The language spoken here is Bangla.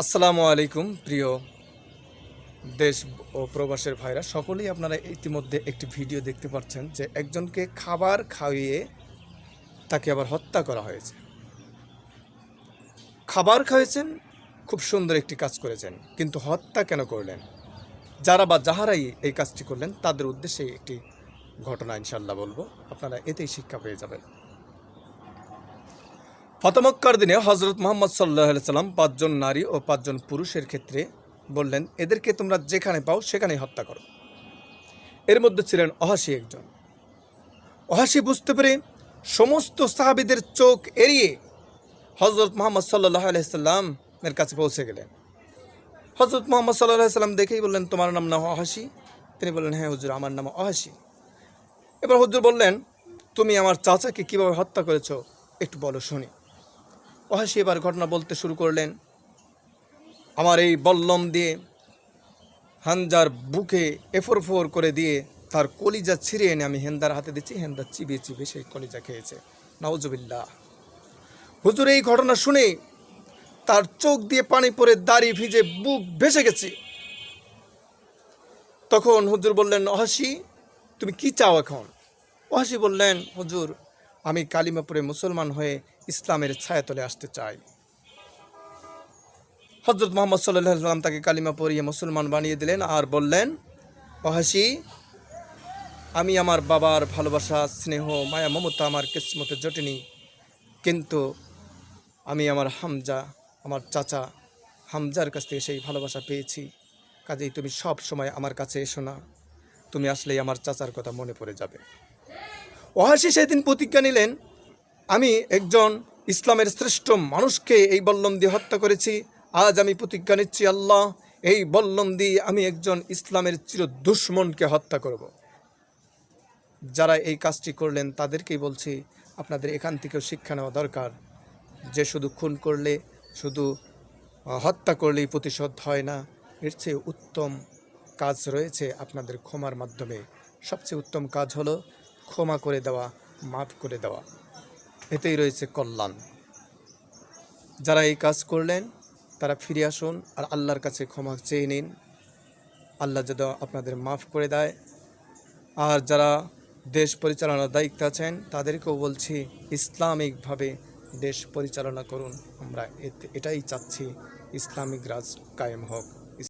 আসসালামু আলাইকুম, প্রিয় দেশ ও প্রবাসের ভাইরা। সকলেই আপনারা ইতিমধ্যে একটি ভিডিও দেখতে পাচ্ছেন যে একজনকে খাবার খাইয়ে তাকে আবার হত্যা করা হয়েছে। খাবার খাইয়েছেন খুব সুন্দর একটি কাজ করেছেন, কিন্তু হত্যা কেন করলেন? যারা বা যাহারাই এই কাজটি করলেন, তাদের উদ্দেশ্যে একটি ঘটনা ইনশাল্লাহ বলব। আপনারা এতেই শিক্ষা পেয়ে যাবেন। ফতমক্কার দিনে হজরত মোহাম্মদ সাল্লাহ সাল্লাম পাঁচজন নারী ও পাঁচজন পুরুষের ক্ষেত্রে বললেন, এদেরকে তোমরা যেখানে পাও সেখানেই হত্যা করো। এর মধ্যে ছিলেন অহাসি একজন। অহাসি বুঝতে পেরে সমস্ত সাহাবিদের চোখ এড়িয়ে হজরত মোহাম্মদ সাল্লাহ আলাইসাল্লামের কাছে পৌঁছে গেলেন। হজরত মোহাম্মদ সাল্লাহ সাল্লাম দেখেই বললেন, তোমার নাম না অহাসি? তিনি বললেন হ্যাঁ হুজুর, আমার নাম অহাসি। এবার হুজুর বললেন, তুমি আমার চাচাকে কীভাবে হত্যা করেছ একটু বলো শুনি। অহাসি এবার ঘটনা বলতে শুরু করলেন। আমার এই বল্লম দিয়ে হানজার বুকে এফোর ফোর করে দিয়ে তার কলিজা ছিঁড়ে এনে আমি হেন্দার হাতে দিচ্ছি, হেন্দা চিবিয়ে চিবিয়ে সেই কলিজা খেয়েছে। নওজবিল্লা হুজুর এই ঘটনা শুনে তার চোখ দিয়ে পানি পরে দাড়ি ভিজে বুক ভেসে গেছে। তখন হুজুর বললেন অহাসি তুমি কি চাও এখন? ওহাসি বললেন, হুজুর, আমি কালিমাপুরে মুসলমান হয়ে ইসলামের ছায়াতলে আসতে চাই। হজরত মোহাম্মদ সাল্লাম তাকে কালিমা পড়িয়ে মুসলমান বানিয়ে দিলেন আর বললেন অহাসি আমি আমার বাবার ভালোবাসা, স্নেহ, মায়া, মমতা আমার কিসমতে জটেনি, কিন্তু আমি আমার হামজা আমার চাচা হামজার কাছ থেকে সেই ভালোবাসা পেয়েছি। কাজেই তুমি সব সময় আমার কাছে এসো না। তুমি আসলেই আমার চাচার কথা মনে পড়ে যাবে। ওহাসি সেদিন প্রতিজ্ঞা নিলেন, আমি একজন ইসলামের শ্রেষ্ঠ মানুষকে এই বল্লম দিয়ে হত্যা করেছি। আজ আমি প্রতিজ্ঞা নিচ্ছি, আল্লাহ, এই বল্লম দিয়ে আমি একজন ইসলামের চির দুশ্মনকে হত্যা করব। যারা এই কাজটি করলেন, তাদেরকেই বলছি, আপনাদের এখান থেকেও শিক্ষা নেওয়া দরকার। যে শুধু খুন করলে শুধু হত্যা করলেই প্রতিশোধ হয় না। এর চেয়ে উত্তম কাজ রয়েছে আপনাদের ক্ষমার মাধ্যমে। সবচেয়ে উত্তম কাজ হলো ক্ষমা করে দেওয়া, মাফ করে দেওয়া। এতেই রয়েছে কল্যাণ। যারা এই কাজ করলেন, তারা ফিরে আসুন আর আল্লাহর কাছে ক্ষমা চেয়ে নিন। আল্লাহ যদি আপনাদের মাফ করে দেয়। আর যারা দেশ পরিচালনার দায়িত্বে আছেন, তাদেরকেও বলছি, ইসলামিকভাবে দেশ পরিচালনা করুন। আমরা এটাই চাচ্ছি ইসলামিক রাজ কায়েম হোক।